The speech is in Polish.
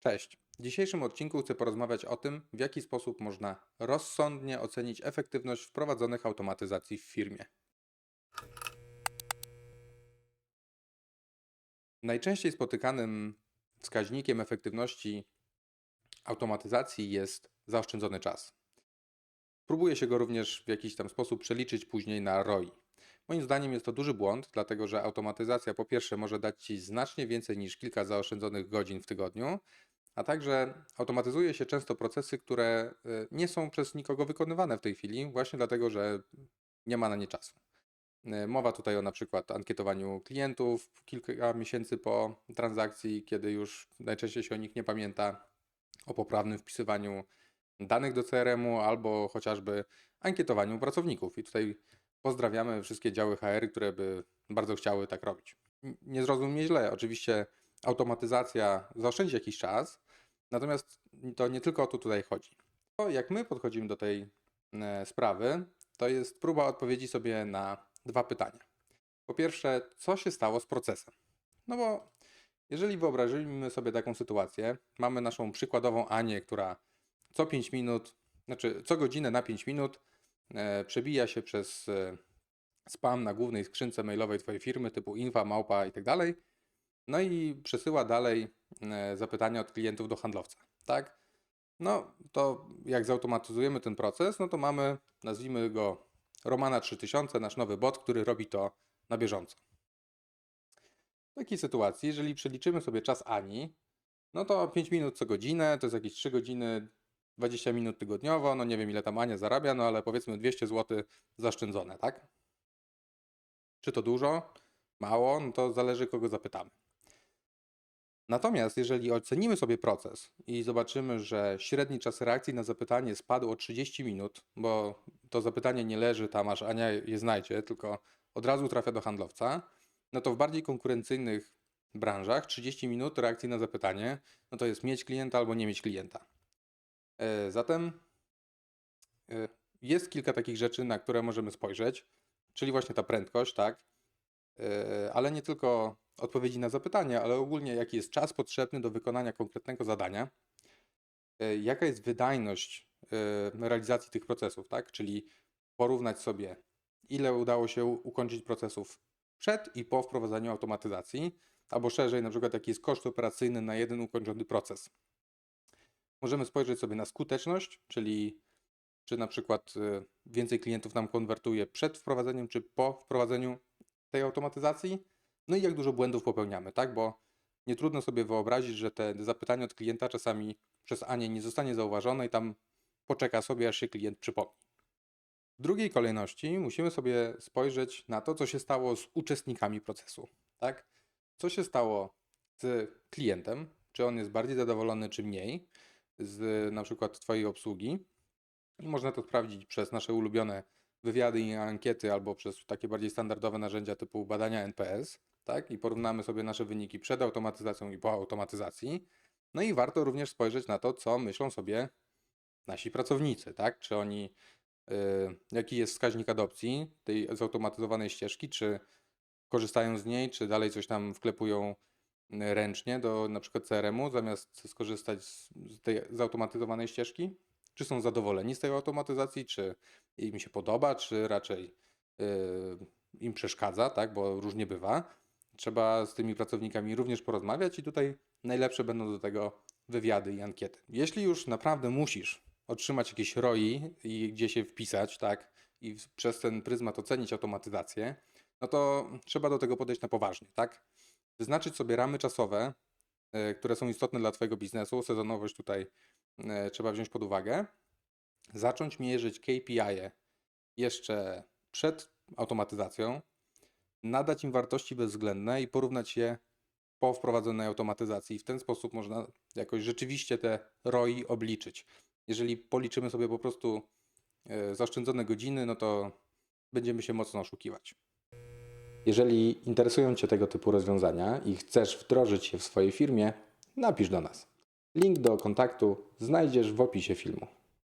Cześć. W dzisiejszym odcinku chcę porozmawiać o tym, w jaki sposób można rozsądnie ocenić efektywność wprowadzonych automatyzacji w firmie. Najczęściej spotykanym wskaźnikiem efektywności automatyzacji jest zaoszczędzony czas. Próbuje się go również w jakiś tam sposób przeliczyć później na ROI. Moim zdaniem jest to duży błąd, dlatego że automatyzacja po pierwsze może dać Ci znacznie więcej niż kilka zaoszczędzonych godzin w tygodniu, a także automatyzuje się często procesy, które y, nie są przez nikogo wykonywane w tej chwili, właśnie dlatego, że nie ma na nie czasu. Y, Mowa tutaj o na przykład ankietowaniu klientów kilka miesięcy po transakcji, kiedy już najczęściej się o nich nie pamięta, o poprawnym wpisywaniu danych do CRM-u albo chociażby ankietowaniu pracowników. I tutaj pozdrawiamy wszystkie działy HR, które by bardzo chciały tak robić. Nie zrozum źle, oczywiście automatyzacja zaoszczędzi jakiś czas, natomiast to nie tylko o to tutaj chodzi. To jak my podchodzimy do tej e, sprawy, to jest próba odpowiedzi sobie na dwa pytania. Po pierwsze, co się stało z procesem? No bo jeżeli wyobrazimy sobie taką sytuację, mamy naszą przykładową Anię, która co 5 minut, znaczy co godzinę na 5 minut e, przebija się przez e, spam na głównej skrzynce mailowej Twojej firmy typu infa, małpa i tak dalej. No i przesyła dalej e, zapytania od klientów do handlowca, tak? No to jak zautomatyzujemy ten proces, no to mamy, nazwijmy go Romana 3000, nasz nowy bot, który robi to na bieżąco. W takiej sytuacji, jeżeli przeliczymy sobie czas Ani, no to 5 minut co godzinę, to jest jakieś 3 godziny, 20 minut tygodniowo, no nie wiem ile tam Ania zarabia, no ale powiedzmy 200 zł zaszczędzone, tak? Czy to dużo? Mało? No to zależy kogo zapytamy. Natomiast jeżeli ocenimy sobie proces i zobaczymy, że średni czas reakcji na zapytanie spadł o 30 minut, bo to zapytanie nie leży tam, aż Ania je znajdzie, tylko od razu trafia do handlowca, no to w bardziej konkurencyjnych branżach 30 minut reakcji na zapytanie, no to jest mieć klienta albo nie mieć klienta. E, Zatem e, jest kilka takich rzeczy, na które możemy spojrzeć, czyli właśnie ta prędkość, tak? E, Ale nie tylko odpowiedzi na zapytania, ale ogólnie jaki jest czas potrzebny do wykonania konkretnego zadania, e, jaka jest wydajność e, realizacji tych procesów, tak? Czyli porównać sobie, ile udało się ukończyć procesów przed i po wprowadzaniu automatyzacji, albo szerzej, na przykład jaki jest koszt operacyjny na jeden ukończony proces. Możemy spojrzeć sobie na skuteczność, czyli czy na przykład y, więcej klientów nam konwertuje przed wprowadzeniem, czy po wprowadzeniu tej automatyzacji. No i jak dużo błędów popełniamy, tak? Bo nie trudno sobie wyobrazić, że te zapytanie od klienta czasami przez Anię nie zostanie zauważone i tam poczeka sobie, aż się klient przypomni. W drugiej kolejności musimy sobie spojrzeć na to, co się stało z uczestnikami procesu, tak? Co się stało z klientem, czy on jest bardziej zadowolony, czy mniej z na przykład Twojej obsługi. I można to sprawdzić przez nasze ulubione wywiady i ankiety, albo przez takie bardziej standardowe narzędzia typu badania NPS, tak? I porównamy sobie nasze wyniki przed automatyzacją i po automatyzacji. No i warto również spojrzeć na to, co myślą sobie nasi pracownicy, tak? Czy oni, y, jaki jest wskaźnik adopcji tej zautomatyzowanej ścieżki, czy korzystają z niej, czy dalej coś tam wklepują y, ręcznie do na przykład CRM-u, zamiast skorzystać z, tej zautomatyzowanej ścieżki? Czy są zadowoleni z tej automatyzacji, czy im się podoba, czy raczej y, im przeszkadza, tak? Bo różnie bywa. Trzeba z tymi pracownikami również porozmawiać i tutaj najlepsze będą do tego wywiady i ankiety. Jeśli już naprawdę musisz otrzymać jakieś ROI i gdzie się wpisać, tak? I przez ten pryzmat ocenić automatyzację, no to trzeba do tego podejść na poważnie, tak? Wyznaczyć sobie ramy czasowe, y, które są istotne dla Twojego biznesu. Sezonowość tutaj y, trzeba wziąć pod uwagę. Zacząć mierzyć KPI -e jeszcze przed automatyzacją, nadać im wartości bezwzględne i porównać je po wprowadzonej automatyzacji. W ten sposób można jakoś rzeczywiście te ROI obliczyć. Jeżeli policzymy sobie po prostu y, zaoszczędzone godziny, no to będziemy się mocno oszukiwać. Jeżeli interesują Cię tego typu rozwiązania i chcesz wdrożyć je w swojej firmie, napisz do nas. Link do kontaktu znajdziesz w opisie filmu.